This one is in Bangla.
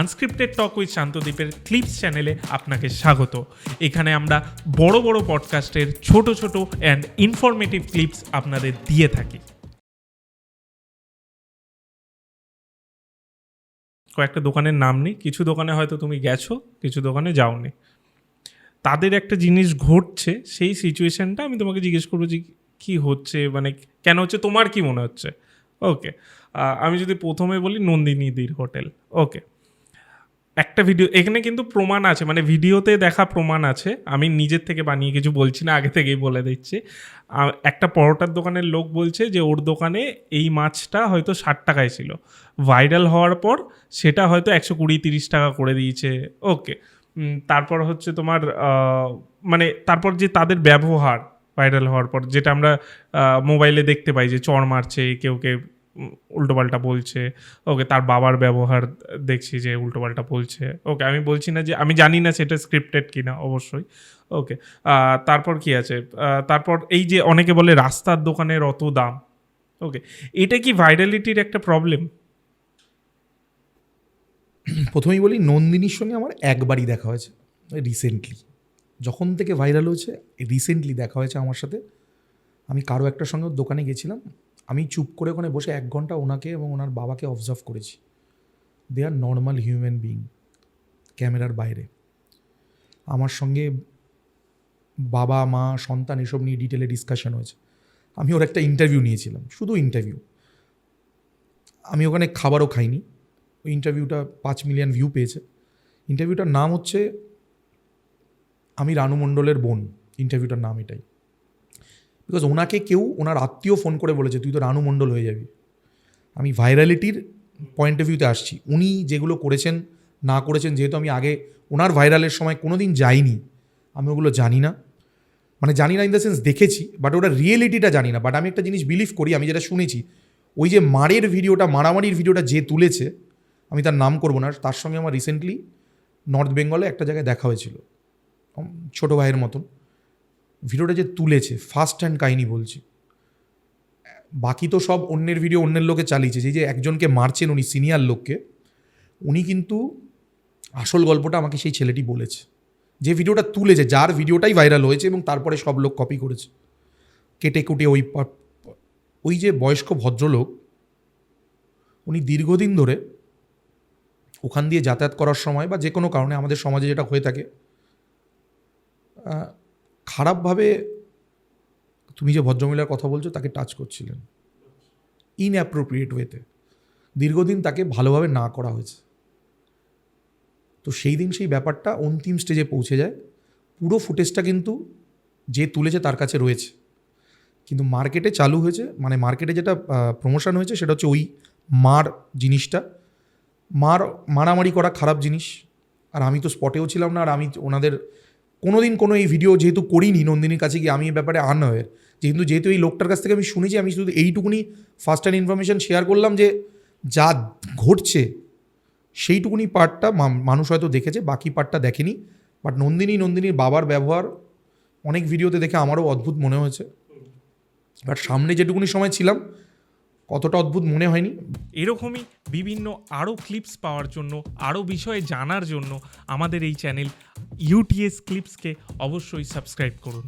আনস্ক্রিপ্টেড টক উইথ শান্তদ্বীপের ক্লিপস চ্যানেলে আপনাকে স্বাগত। এখানে আমরা বড় বড় পডকাস্টের ছোট ছোট অ্যান্ড ইনফরমেটিভ ক্লিপস আপনাদের দিয়ে থাকি। কয়েকটা দোকানের নাম নেই, কিছু দোকানে হয়তো তুমি গেছো, কিছু দোকানে যাওনি। তাদের একটা জিনিস ঘটছে, সেই সিচুয়েশনটা আমি তোমাকে জিজ্ঞেস করব যে কি হচ্ছে মানে কেন হচ্ছে, তোমার কি মনে হচ্ছে? ওকে আমি যদি প্রথমে বলি নন্দিনীদির হোটেল। ওকে একটা ভিডিও এখানে কিন্তু প্রমাণ আছে মানে ভিডিওতে দেখা প্রমাণ আছে। আমি নিজের থেকে বানিয়ে কিছু বলছি না, আগে থেকেই বলে দিচ্ছি। একটা পরোটার দোকানের লোক বলছে যে, ওর দোকানে এই মাছটা হয়তো ষাট টাকায় ছিল। ভাইরাল হওয়ার পর সেটা হয়তো একশো কুড়ি, তিরিশ টাকা করে দিয়েছে। ওকে। তারপর হচ্ছে তোমার মানে তারপর যে তাদের ব্যবহার ভাইরাল হওয়ার পর, যেটা আমরা মোবাইলে দেখতে পাই যে চড় মারছে, কেউ কে উল্টোপাল্টা বলছে, ওকে তার বাবার ব্যবহার দেখছি যে উল্টোপাল্টা বলছে। ওকে, আমি বলছি না যে, আমি জানি না সেটা স্ক্রিপ্টেড কিনা, অবশ্যই। ওকে তারপর কি আছে? তারপর এই যে অনেকে বলে রাস্তার দোকানের অত দাম, ওকে, এটা কি ভাইরালিটির একটা প্রবলেম প্রথমেই বলি, নন্দিনীর সঙ্গে আমার একবারই দেখা হয়েছে রিসেন্টলি যখন থেকে ভাইরাল হয়েছে রিসেন্টলি দেখা হয়েছে আমার সাথে। আমি কারও একটার সঙ্গে দোকানে গেছিলাম আমি চুপ করে ওখানে বসে এক ঘণ্টা ওনাকে এবং ওনার বাবাকে অবজার্ভ করেছি। They are normal human being ক্যামেরার বাইরে। আমার সঙ্গে বাবা, মা, সন্তান এসব নিয়ে ডিটেলে ডিসকাশন হয়েছে। আমি ওর একটা ইন্টারভিউ নিয়েছিলাম, শুধু ইন্টারভিউ আমি ওখানে খাবারও খাইনি। ওই ইন্টারভিউটা পাঁচ মিলিয়ন ভিউ পেয়েছে। ইন্টারভিউটার নাম হচ্ছে আমি রানু মণ্ডলের বোন। ইন্টারভিউটার নাম এটাই। বিকজ ওনাকে কেউ, ওনার আত্মীয় ফোন করে বলেছে, তুই তো রানু মণ্ডল হয়ে যাবি। আমি ভাইরালিটির পয়েন্ট অফ ভিউতে আসছি। উনি যেগুলো করেছেন, না করেছেন, যেহেতু আমি আগে, ওনার ভাইরালের সময় কোনো দিন যাইনি। আমি ওগুলো জানি না। মানে জানি না ইন দ্য সেন্স দেখেছি বাট ওটা রিয়েলিটিটা জানি না। বাট আমি একটা জিনিস বিলিভ করি, আমি যেটা শুনেছি, ওই যে মারের ভিডিওটা, মারামারির ভিডিওটা যে তুলেছে, আমি তার নাম করব না। তার সঙ্গে আমার রিসেন্টলি নর্থ বেঙ্গলে একটা জায়গায় দেখা হয়েছিল। ছোটো ভাইয়ের মতন। ভিডিওটা যে তুলেছে ফার্স্ট হ্যান্ড কাহিনী বলছি। বাকি তো সব অন্যের ভিডিও অন্যের লোকে চালিয়েছে। যে যে একজনকে মারছেন উনি সিনিয়র লোককে, উনি কিন্তু আসল গল্পটা আমাকে সেই ছেলেটি বলেছে। যে ভিডিওটা তুলেছে, যার ভিডিওটাই ভাইরাল হয়েছে এবং তারপরে সব লোক কপি করেছে। কেটে কুটে ওই ওই যে বয়স্ক ভদ্রলোক, উনি দীর্ঘদিন ধরে ওখান দিয়ে যাতায়াত করার সময় বা যে কোনো কারণে আমাদের সমাজে যেটা হয়ে থাকে খারাপভাবে তুমি যে ভদ্রমহিলার কথা বলছো, তাকে টাচ করছিলেন। ইনঅ্যাপ্রোপ্রিয়েট ওয়েতে দীর্ঘদিন তাকে ভালোভাবে না করা হয়েছে। তো সেই দিন সেই ব্যাপারটা অন্তিম স্টেজে পৌঁছে যায়। পুরো ফুটেজটা কিন্তু যে তুলেছে তার কাছে রয়েছে। কিন্তু মার্কেটে চালু হয়েছে মানে মার্কেটে যেটা প্রমোশন হয়েছে, সেটা হচ্ছে ওই মার জিনিসটা। মার মারামারি করা খারাপ জিনিস। আর আমি তো স্পটেও ছিলাম না, আর আমি ওনাদের কোনো দিন কোনো এই ভিডিও যেহেতু করিনি নন্দিনীর কাছে গিয়ে, আমি এই ব্যাপারে আন হয়ে যেহেতু যেহেতু এই লোকটার কাছ থেকে আমি শুনেছি, আমি শুধু এইটুকুনি ফার্স্ট হ্যান্ড ইনফরমেশন শেয়ার করলাম যে, যা ঘটছে, সেইটুকুনি পার্টটা মানুষ হয়তো দেখেছে, বাকি পার্টটা দেখেনি। বাট নন্দিনী, নন্দিনীর বাবার ব্যবহার, অনেক ভিডিওতে দেখে আমারও অদ্ভুত মনে হয়েছে। বাট সামনে যেটুকুনি সময় ছিলাম, কতটা অদ্ভুত মনে হয়নি। এরকমই বিভিন্ন আরও ক্লিপস পাওয়ার জন্য আরও বিষয়ে জানার জন্য আমাদের এই চ্যানেল ইউটিএস ক্লিপসকে অবশ্যই সাবস্ক্রাইব করুন।